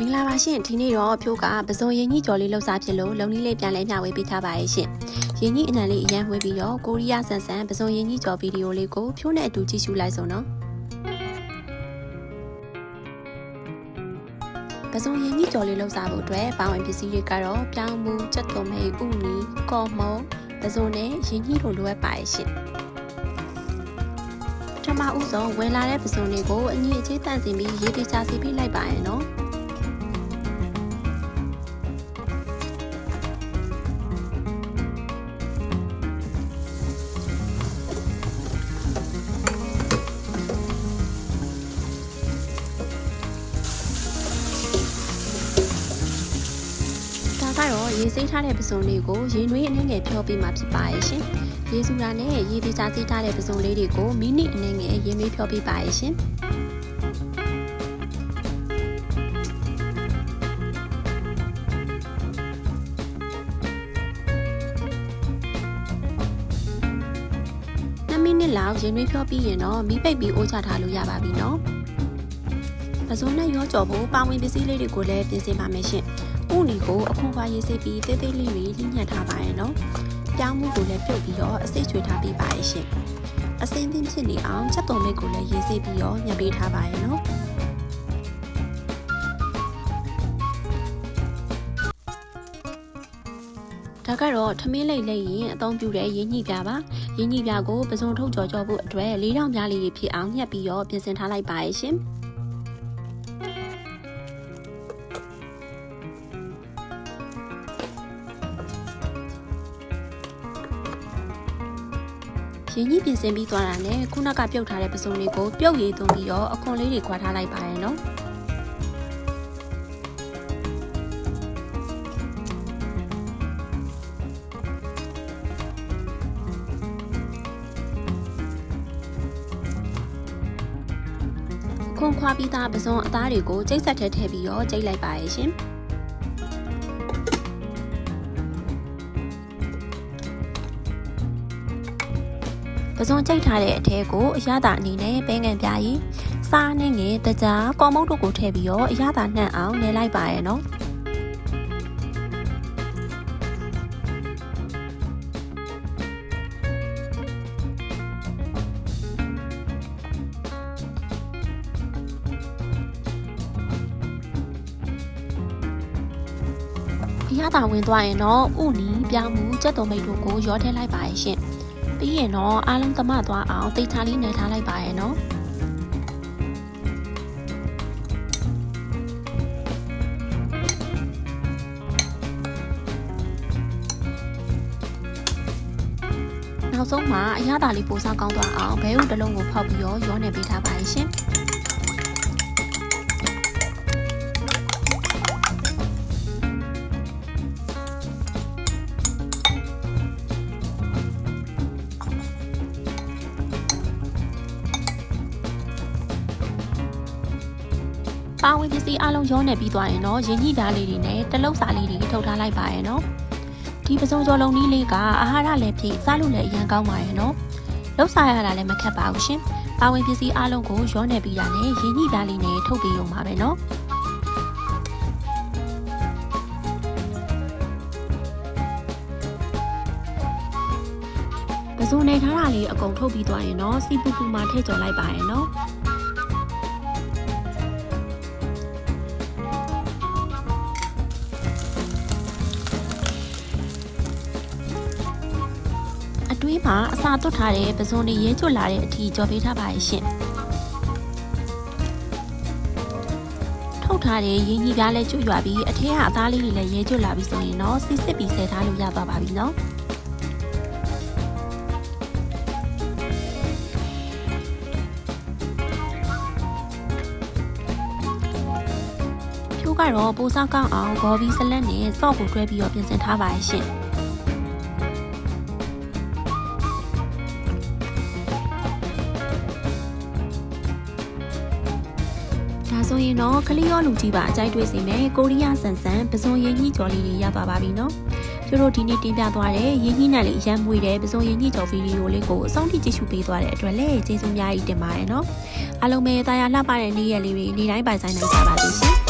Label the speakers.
Speaker 1: မင်္ဂလာပါရှင်ဒီနေ့တော့ဖြိုးကပစုံရင်ကြီးကြော်လေးလှုပ်စားဖြစ်လို့လုံလေးလေးပြန်လဲမျှဝေပေးထားပါရဲ့ရှင်ရင်ကြီးအနံလေးအရန်ဝေးပြီးတော့ကိုရီးယားဆန်ဆန်ပစုံရင်ကြီးကြော်ဗီဒီယိုလေးကိုဖြိုးနဲ့အတူကြည့်ရှုလိုက်ဆုံးနော်ပစုံရင်ကြီးကြော်လေးလှုပ်စားဖို့အတွက်ပါဝင်ပစ္စည်းတွေကတော့ပြောင်းမှုချက်သွန်မိတ်ဥနီကော်မုံပစုံနဲ့ရင်ကြီးတို့လိုအပ်ပါရဲ့ရှင်ပထမဦးဆုံးဝယ်လာတဲ့ပစုံတွေကိုအညီအခြေတန့်စင်ပြီးရေသေးချစီပြီးလိုက်ပါရဲ့နော် စိမ်းထားတဲ့ပစုံလေးကိုရေနွေးအနှဲငယ်ဖြောပြီးမှဖြစ်ပါရဲ့ရှင်။ရေစူတာနဲ့ရေသေးချာစိထားတဲ့ပစုံလေးတွေကိုမိနစ်အနှဲငယ်ရေနွေးဖြောပြီးပါရဲ့ရှင်။2မိနစ်လောက်ရေနွေးဖြောပြီးရင်တော့မီးပိတ်ပြီးအိုးချထားလို့ရပါပြီနော်။ပစုံနဲ့ရောကြော်ဖို့ပါဝင်ပစ္စည်းလေးတွေကိုလည်းပြင်ဆင်ပါမယ်ရှင်။ ဥနီကိုအခွန်ခွာရေးစိတ်ပြီးတေးသေးလေးတွေလိညက်ထားပါရဲ့နော်။ပြောင်းမှုကိုလည်းပြုတ်ပြီးတော့အစိတ်ချွေထားပြီးပါရဲ့ရှင်။အစင်းသင်းဖြစ်နေအောင်ချက်တော်မိတ်ကိုလည်းရေးစိတ်ပြီးတော့ညှပ်ပေးထားပါရဲ့နော်။ဒါကတော့ထမင်းလိတ်လိတ်ရင်အသုံးပြုတဲ့ရင်းညှိပြပါရင်းညှိပြကိုပစုံထုတ်ကြော်ကြော်ဖို့အတွက်လေးတောင်ပြားလေးတွေဖြစ်အောင်ညှက်ပြီးတော့ပြင်ဆင်ထားလိုက်ပါရဲ့ရှင် ရင်ကြီးပြင်ဆင်ပြီးသွားတာနဲ့ခုနကပြုတ်ထားတဲ့ပစုံလေးကိုပြုတ်ရည်သွင်းပြီးတော့အခွန်လေးတွေခွာထားလိုက်ပါရဲ့နော်ခွန်ခွာပြီးသားပစုံအသားတွေကိုကျိတ်ဆက်ထဲထည့်ပြီးတော့ကျိတ်လိုက်ပါရဲ့ရှင် ပစုံကျိတ်ထားတဲ့အထဲကိုအရသာအနေနဲ့ပဲငံပြားရီစားနဲ့ငယ်တကြားကော်မုတ်တို့ကိုထည့်ပြီးတော့အရသာနှံ့အောင်နေလိုက်ပါရဲ့နော်အရသာဝင်သွားရင်တော့ဥနီပြောင်းမှုကြက်တော်မိတ်တို့ကိုရောထည့်လိုက်ပါရဲ့ရှင် ပြီးရင်တော့အားလုံးသမသွားအောင်တိတ်ချလေးနေထားလိုက်ပါရဲ့နော်နောက်ဆုံးမှာအရသာလေးပိုစားကောင်းသွားအောင်ဘဲဥတစ်လုံးကိုဖောက်ပြီးတော့ရောနေပေးထားပါရဲ့ရှင် ပါဝင်ပစ္စည်းအလုံးရောနေပြီးသွားရင်တော့ရင်းညှိသားလေးတွေနဲ့တလုတ်စာလေးတွေထုတ်ထားလိုက်ပါရဲ့နော်ဒီပစုံကျော်လုံးလေးလေးကအာဟာရလည်းဖြစ်စားလို့လည်းအရင်ကောင်းပါရဲ့နော်လောက်စားရတာလည်းမခက်ပါဘူးရှင်ပါဝင်ပစ္စည်းအလုံးကိုရောနေပြီးတာနဲ့ရင်းညှိသားလေးနဲ့ထုတ်ပြီးရုံပါပဲနော်ပစုံနေထားတာလေးအကုန်ထုတ်ပြီးသွားရင်တော့စီပူပူမှာထည့်ကျော်လိုက်ပါရဲ့နော် အတွင်းမှာအစာသွတ်ထားတဲ့ပစုံတွေရဲချွတ်လာတဲ့အထိကြော်ပေးထားပါရဲ့ရှင်ထုတ်ထားတဲ့ရင်းကြီးပြားလဲကျွတ်ရွာပြီးအထက်ကအသားလေးတွေလည်းရဲချွတ်လာပြီးဆိုရင်တော့စစ်စစ်ပြီးဆဲထားလို့ရသွားပါပြီနော်ဖြိုးကတော့ပိုစားကောင်းအောင်ဂေါ်ဘီဆလတ်နဲ့စော့ကိုတွဲပြီးတော့ပြင်ဆင်ထားပါရဲ့ရှင် ဒါဆိုရင်တော့ခလီရောလူကြီးပါအကြိုက်တွေ့စီမယ်ကိုရီးယားဆန်ဆန်ပစုံရင်းကြီးကြော်လေးတွေရပါပါပြီနော်ကျတို့ဒီနေ့တင်ပြသွားတဲ့ရင်းကြီးနဲ့လေးအရန်မွေတဲ့ပစုံရင်းကြီးကြော်ဗီဒီယိုလေးကိုအဆုံးထိကြည့်ရှုပေးသွားတဲ့အတွက်လည်းကျေးဇူးအများကြီးတင်ပါတယ်နော်အားလုံးပဲတာယာလှပတဲ့နေ့ရက်လေးတွေနေ့တိုင်းပိုင်ဆိုင်နိုင်ကြပါစေရှင်